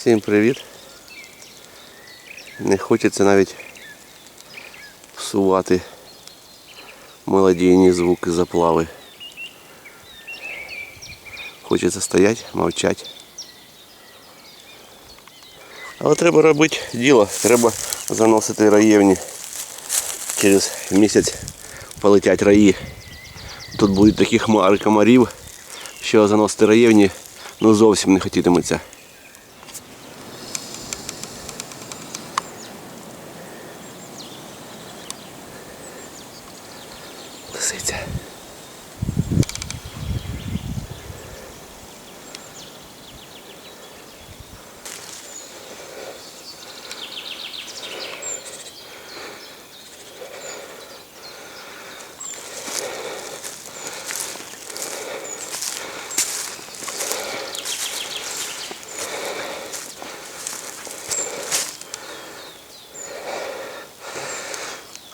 Всім привіт. Не хочеться навіть всувати мелодійні звуки заплави. Хочеться стояти, мовчати. Але треба робити діло, треба заносити раєвні. Через місяць полетять раї. Тут будуть такі хмари комарів, що заносити раєвні ну зовсім не хотітиметься.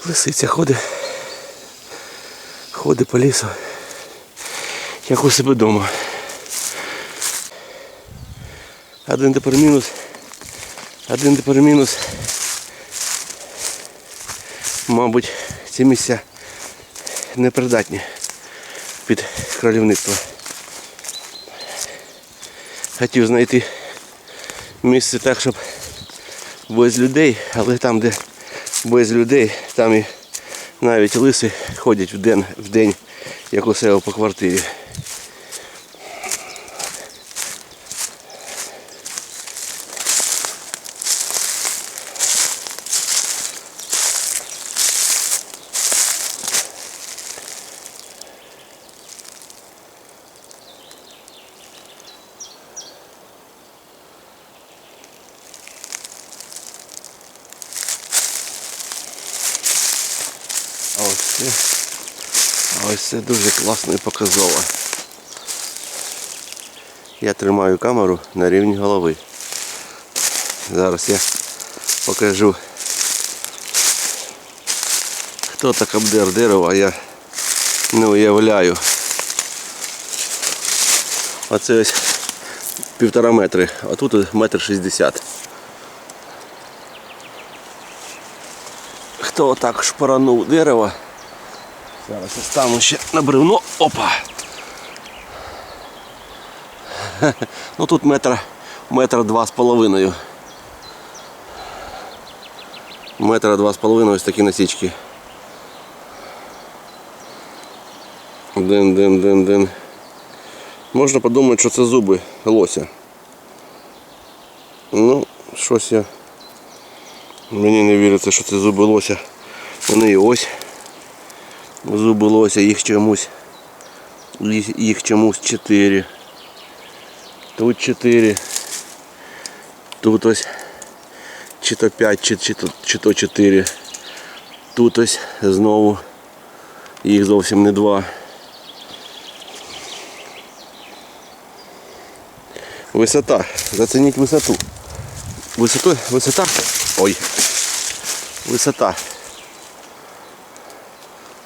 Лисиця ходить. Ходить по лісу. Як у себе вдома. Один тепер мінус. Один тепер мінус. Мабуть, ці місця непридатні під кролівництво. Хотів знайти місце так, щоб без людей, але там, де без людей, там і навіть лиси ходять в день, в день як у себе по квартирі. А ось це, це дуже класно і показово. Я тримаю камеру на рівні голови. Зараз я покажу, хто так обдер дерево, я не уявляю. Оце ось півтора метри, а тут метр шістдесят. Хто так шпаранув дерево? Зараз я стану ще на бревно. Опа! Ну тут метр, метр два з половиною. Метра два з половиною ось такі насічки. Дин, дин, дин, дин. Можна подумати, що це зуби лося. Ну, щось я. Мені не віриться, що це зуби лося. Вони і ось. Зуби лося, їх чомусь. Їх чомусь 4. Тут 4. Тут ось чи то 5, чи, чи, то, чи то 4. Тут ось знову їх зовсім не два. Висота. Зацініть висоту. Висоту, висота. Ой. Висота.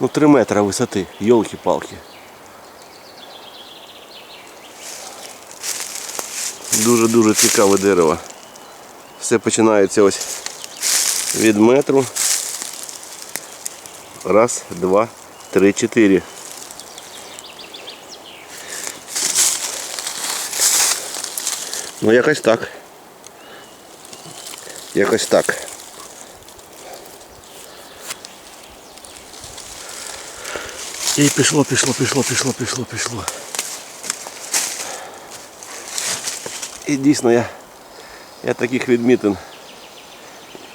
Ну 3 метра висоти. Йолки-палки. Дуже-дуже цікаве дерево. Все починається ось від метру. Раз, два, три, чотири. Ну якось так. Якось так. І пішло, пішло, пішло, пішло, пішло, пішло. І дійсно я, я таких відмітин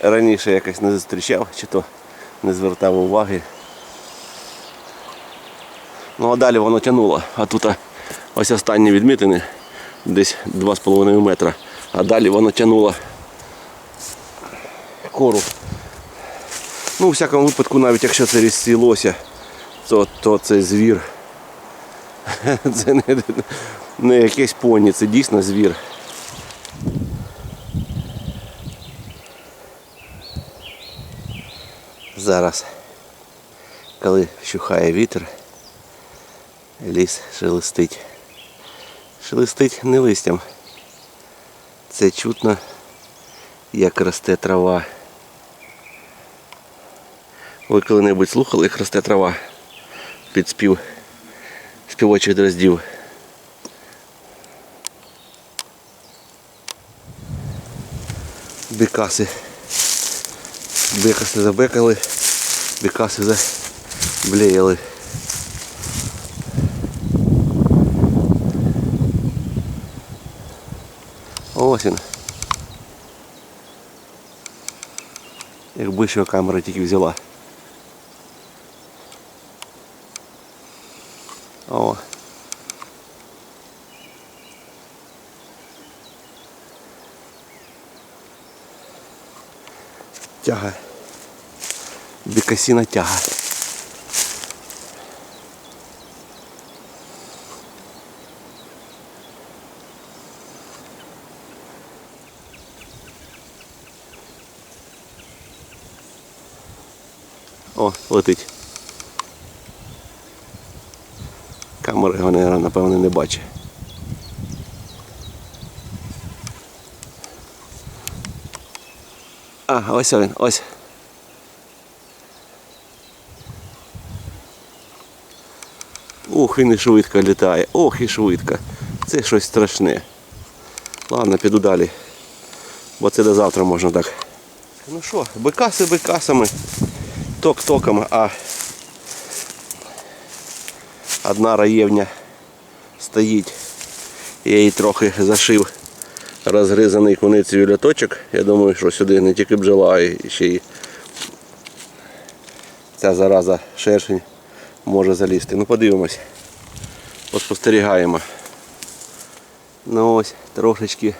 раніше якось не зустрічав, чи то не звертав уваги. Ну а далі воно тянуло. А тут ось останні відмітини десь 2,5 метра. А далі воно тянуло кору. Ну, у всякому випадку, навіть якщо це різці лося, то, то це звір. Це не, не якесь поні, це дійсно звір. Зараз, коли вщухає вітер, ліс шелестить. Шелестить не листям. Це чутно, як росте трава. Ви коли-небудь слухали, як росте трава під спів співочих дроздів. Бікаси. Бікаси забекали, бікаси заблеяли. Ось він. Якби ще камера тільки взяла. О. Тяга. Бікасіна тяга. О, летить. Його, наверное, напевно, не бачить. А, ось він, ось. Ух, він і швидко літає. Ох, і швидко. Це щось страшне. Ладно, піду далі. Бо це до завтра можна так. Ну що, бикаси бикасами, ток-токами, а одна раєвня стоїть. Я її трохи зашив розгризаний куницею ляточок. Я думаю, що сюди не тільки бджола, а ще й ця зараза шершень може залізти. Ну подивимось. Поспостерігаємо. Ну ось трошечки,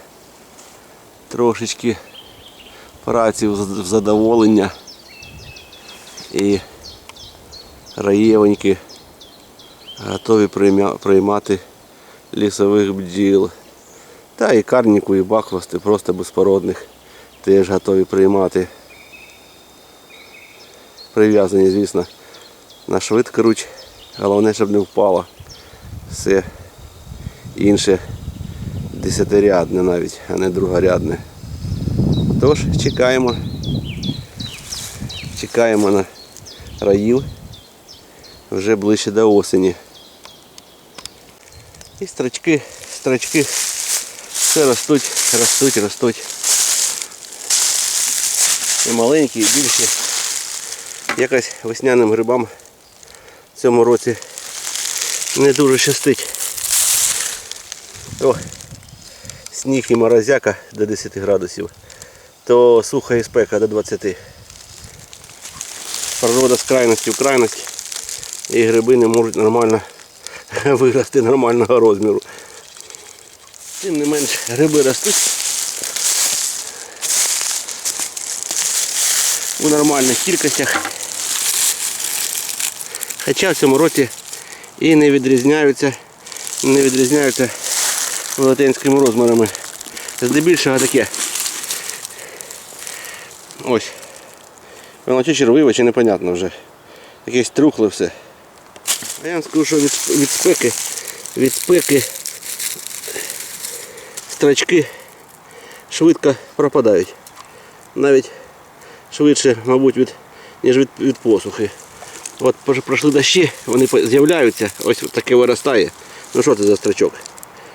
трошечки праці в задоволення. І раєвоньки готові приймати лісових бджіл. Та і карніку, і бахвости просто безпородних теж готові приймати. Прив'язані, звісно, на швидкоруч. Головне, щоб не впало. Все інше десятирядне навіть, а не другорядне. Тож чекаємо. Чекаємо на раїв вже ближче до осені. І строчки, строчки все ростуть, ростуть, ростуть. І маленькі, і більші. Якось весняним грибам в цьому році не дуже щастить. То сніг і морозяка до 10 градусів, то суха і спека до 20. Природа з крайності в крайність і гриби не можуть нормально вирости нормального розміру. Тим не менш гриби ростуть у нормальних кількостях. Хоча в цьому році і не відрізняються, не відрізняються велетенськими розмірами. Здебільшого таке. Ось. Воно чи червиве, чи непонятно вже. Якесь трухле все. А я вам скажу, що від, від спеки, від спеки строчки швидко пропадають. Навіть швидше, мабуть, від, ніж від, від посухи. От пройшли дощі, вони з'являються, ось таке виростає. Ну що це за строчок?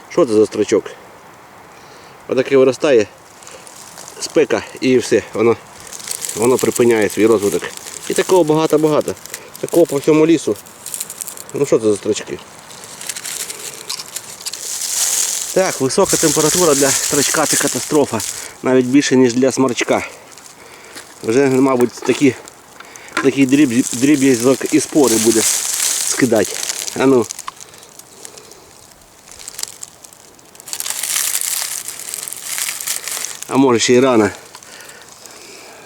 Що це за строчок? Отаке виростає спека і все, воно, воно припиняє свій розвиток. І такого багато-багато. Такого по всьому лісу. Ну що це за строчки? Так, висока температура для строчка це катастрофа. Навіть більше, ніж для сморчка. Вже, мабуть, такі, такий дріб, дріб'язок і спори буде скидати. А ну. А може ще й рано.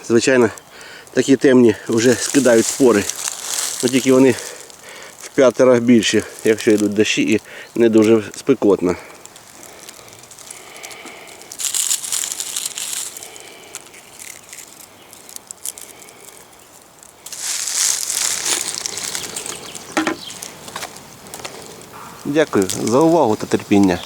Звичайно, такі темні вже скидають спори. Ну, тільки вони в п'ятеро більше, якщо йдуть дощі і не дуже спекотно. Дякую за увагу та терпіння.